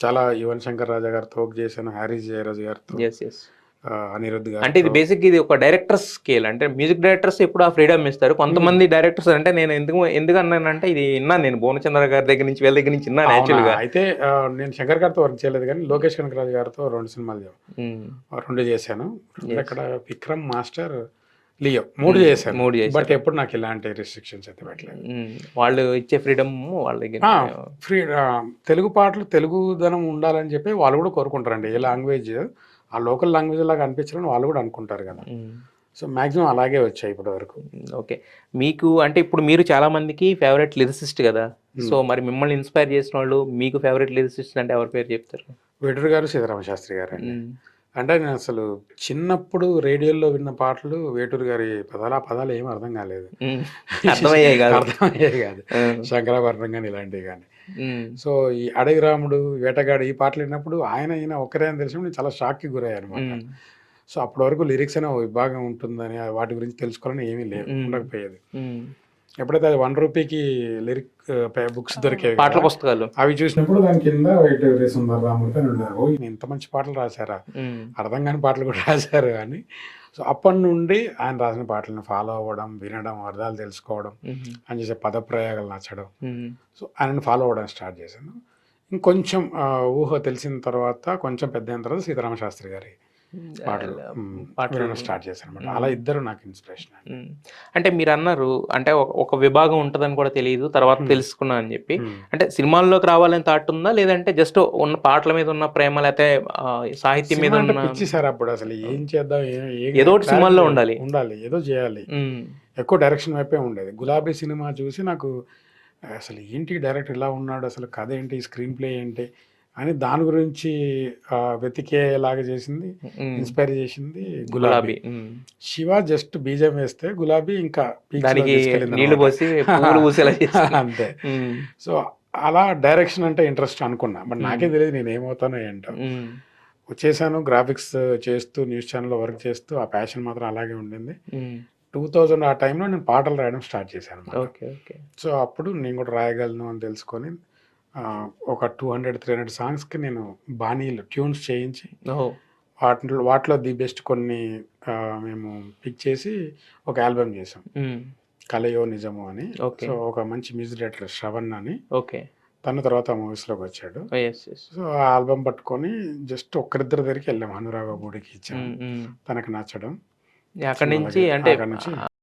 చాలా యువన్ శంకర్ రాజా గారితో వర్క్ చేశాను హ్యారీ జయరాజ్ గారితో అనిరుద్ధ్ గారు అంటే ఇది బేసిక్ ఇది ఒక డైరెక్టర్ స్కేల్ అంటే మ్యూజిక్ డైరెక్టర్స్ ఎప్పుడు ఆ ఫ్రీడమ్ ఇస్తారు. కొంతమంది డైరెక్టర్స్ అంటే నేను ఎందుకు ఎందుకు అన్నానంటే ఇది విన్నాను నేను. భువనచంద్ర గారి దగ్గర నుంచి వీళ్ళ దగ్గర నుంచి విన్నాను యాక్చువల్గా. అయితే నేను శంకర్ గారితో వర్క్ చేయలేదు కానీ లోకేష్ కనకరాజు గారితో రెండు సినిమాలు. ఉమ్, రెండు చేశాను. అక్కడ విక్రమ్ మాస్టర్ లియో. మూడు చేశాను మూడు చేశారు. బట్ ఎప్పుడు నాకు ఇలాంటి రిస్ట్రిక్షన్స్ అయితే పెట్టలేదు. వాళ్ళు ఇచ్చే ఫ్రీడమ్ వాళ్ళ ఫ్రీ తెలుగు పాటలు తెలుగుదనం ఉండాలని చెప్పి వాళ్ళు కూడా కోరుకుంటారండి. ఏ లాంగ్వేజ్ ఆ లోకల్ లాంగ్వేజ్ లాగా అనిపించాలని వాళ్ళు కూడా అనుకుంటారు కదా. సో మాక్సిమం అలాగే వచ్చాయి ఇప్పటి వరకు. ఓకే. మీకు అంటే ఇప్పుడు మీరు చాలా మందికి ఫేవరెట్ లిరిసిస్ట్ కదా. సో మరి మిమ్మల్ని ఇన్స్పైర్ చేసిన వాళ్ళు మీకు ఫేవరెట్ లిరిసిస్ట్ అంటే ఎవరి పేరు చెప్తారు? వేటూరు గారు సీతారామ శాస్త్రి గారు అండి అంటే నేను అసలు చిన్నప్పుడు రేడియోలో విన్న పాటలు వేటూరు గారి పదాలు ఆ పదాలు ఏం అర్థం కాలేదు. ఉమ్, అర్థమయ్యాయి కాదు. అర్థమయ్యేది కాదు. శంకరాభరణం కానీ ఇలాంటివి కానీ సో ఈ అడవి రాముడు వేటగాడు ఈ పాటలు విన్నప్పుడు ఆయన ఈయన ఒక్కరే అని తెలిసినప్పుడు చాలా షాక్కి గురయ్యాను అనమాట సో అప్పటి వరకు లిరిక్స్ అనే విభాగం ఉంటుందని వాటి గురించి తెలుసుకోవాలని ఏమీ లేదు. ఉండకపోయేది. ఎప్పుడైతే అది వన్ రూపీకి లిరిక్ బుక్స్ దొరికేవి పాటల పుస్తకాలు. అవి చూసినప్పుడు దాని కింద వైట్ సుందర రాముడు అని ఉండేది. ఓ ఈయన ఇంత మంచి పాటలు రాశారా? అర్థం కాని పాటలు కూడా రాశారు అని సో అప్పటి నుండి ఆయన రాసిన పాటలను ఫాలో అవ్వడం వినడం అర్థాలు తెలుసుకోవడం ఆయన చేసే పదప్రయోగాలు నచ్చడం. సో ఆయనను ఫాలో అవ్వడం స్టార్ట్ చేశాను. ఇంకొంచెం ఊహ తెలిసిన తర్వాత కొంచెం పెద్ద అయిన తర్వాత సీతారామ శాస్త్రి గారి పాటలు స్టార్ట్ చేశాను అనమాట అలా ఇద్దరు నాకు ఇన్స్పిరేషన్. అంటే మీరు అన్నారు అంటే ఒక- విభాగం ఉంటుందని కూడా తెలియదు తర్వాత. తెలుసుకున్నా అని చెప్పి. అంటే సినిమాల్లోకి రావాలని థాట్ ఉందా? లేదంటే జస్ట్ ఉన్న పాటల మీద ఉన్న ప్రేమ లేకపోతే సాహిత్యం మీద ఉన్న అప్పుడు అసలు ఏం చేద్దాం ఏదో ఒకటి సినిమాల్లో ఉండాలి. ఉండాలి ఏదో చేయాలి. ఎక్కువ డైరెక్షన్ వైపే ఉండేది. గులాబీ సినిమా చూసి నాకు అసలు ఏంటి డైరెక్టర్ ఇలా ఉన్నాడు అసలు కథ ఏంటి స్క్రీన్ ప్లే ఏంటి? అని దాని గురించి వెతికేలాగా చేసింది ఇన్స్పైర్ చేసింది గులాబీ. శివ జస్ట్ బీజం వేస్తే గులాబీ ఇంకా నీళ్ళు అన్నమాట. పోసి. అంతే సో అలా డైరెక్షన్ అంటే ఇంట్రెస్ట్ అనుకున్నా బట్ నాకే. తెలియదు నేను ఏమవుతానో ఏంటో వచ్చేసాను గ్రాఫిక్స్ చేస్తూ న్యూస్ ఛానల్లో వర్క్ చేస్తూ ఆ ప్యాషన్ మాత్రం అలాగే ఉండింది. టూ థౌజండ్ ఆ టైంలో నేను పాటలు రాయడం స్టార్ట్ చేశాను అన్నమాట. ఓకే ఓకే సో అప్పుడు నేను కూడా రాయగలను అని తెలుసుకొని ఒక టూ హండ్రెడ్ త్రీ హండ్రెడ్ సాంగ్స్కి నేను బాణీలు ట్యూన్స్ చేయించి వాటిలో వాటిలో ది బెస్ట్ కొన్ని మేము పిక్ చేసి ఒక ఆల్బమ్ చేసాం కలయో నిజము అని. సో ఒక మంచి మ్యూజిక్ డైరెక్టర్ శ్రవణ్ అని. ఓకే. తన తర్వాత మూవీస్లోకి వచ్చాడు. సో ఆ ఆల్బమ్ పట్టుకొని జస్ట్ ఒక్కరిద్దరి దగ్గరికి వెళ్ళాం. అనురాగ గుడికి ఇచ్చాం. తనకు నచ్చడం. అక్కడి నుంచి అంటే అక్కడి నుంచి.